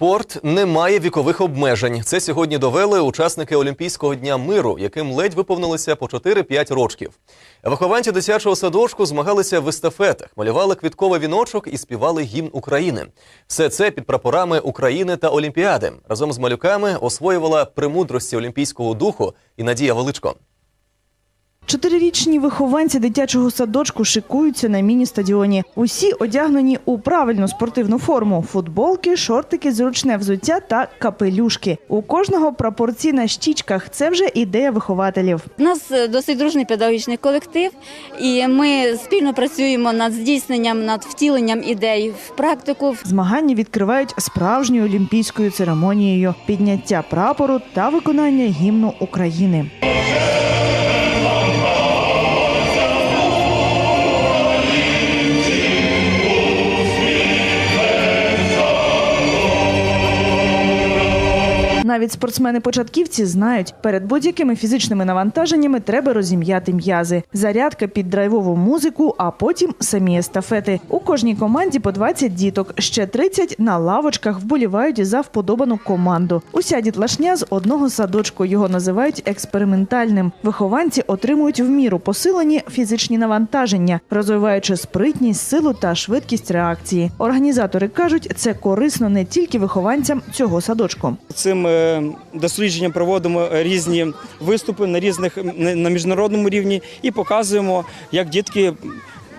Спорт не має вікових обмежень. Це сьогодні довели учасники Олімпійського дня миру, яким ледь виповнилося по 4-5 рочків. Вихованці дитячого садочку змагалися в естафетах, малювали квітковий віночок і співали гімн України. Все це під прапорами України та Олімпіади. Разом з малюками освоювала премудрості олімпійського духу і Надія Величко. Чотирирічні вихованці дитячого садочку шикуються на міні-стадіоні. Усі одягнені у правильну спортивну форму: футболки, шортики, зручне взуття та капелюшки. У кожного прапорці на щічках. Це вже ідея вихователів. У нас е, досить дружний педагогічний колектив, і ми спільно працюємо над здійсненням, над втіленням ідей в практику. Змагання відкривають справжньою олімпійською церемонією підняття прапору та виконання гімну України. Навіть спортсмени-початківці знають, перед будь-якими фізичними навантаженнями треба розім'яти м'язи. Зарядка під драйвову музику, а потім самі естафети. У кожній команді по 20 діток, ще 30 на лавочках вболівають за вподобану команду. Уся дітлашня з одного садочку його називають експериментальним. Вихованці отримують в міру посилені фізичні навантаження, розвиваючи спритність, силу та швидкість реакції. Організатори кажуть, це корисно не тільки вихованцям цього садочку. Цим дослідженням проводимо різні виступи на різних на міжнародному рівні і показуємо, як дітки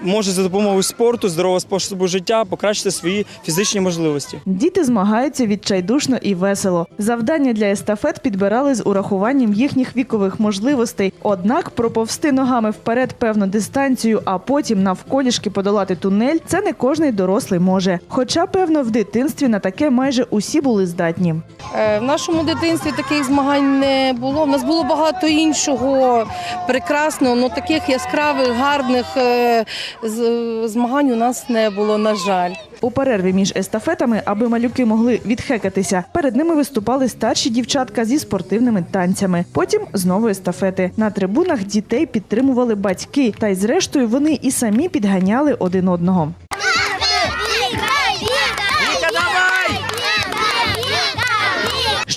можуть за допомогою спорту, здорового способу життя покращити свої фізичні можливості. Діти змагаються відчайдушно і весело. Завдання для естафет підбирали з урахуванням їхніх вікових можливостей. Однак проповсти ногами вперед певну дистанцію, а потім навколішки подолати тунель це не кожний дорослий може. Хоча, певно, в дитинстві на таке майже усі були здатні. Е, В нашому дитинстві таких змагань не було. У нас було багато іншого прекрасного, але таких яскравих, гарних е, змагань у нас не було, на жаль. У перерві між естафетами, аби малюки могли відхекатися, перед ними виступали старші дівчатка зі спортивними танцями. Потім знову естафети. На трибунах дітей підтримували батьки, та й зрештою вони і самі підганяли один одного.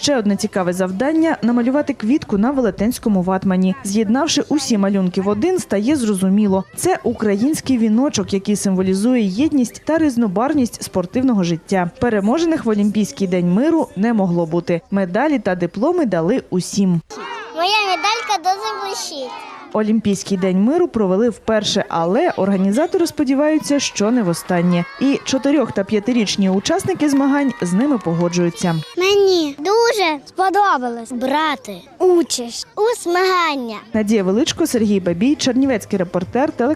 Ще одне цікаве завдання намалювати квітку на велетенському ватмані. З'єднавши усі малюнки в один, стає зрозуміло. Це український віночок, який символізує єдність та різнобарність спортивного життя. Переможених в Олімпійський день миру не могло бути. Медалі та дипломи дали усім. Моя медалька дуже блищить. Олімпійський день миру провели вперше, але організатори сподіваються, що не востаннє. І чотирьох та п'ятирічні учасники змагань з ними погоджуються. Мені дуже сподобалось брати участь у змагання. Надія Величко, Сергій Бабій, Чернівецький репортер, телеканал.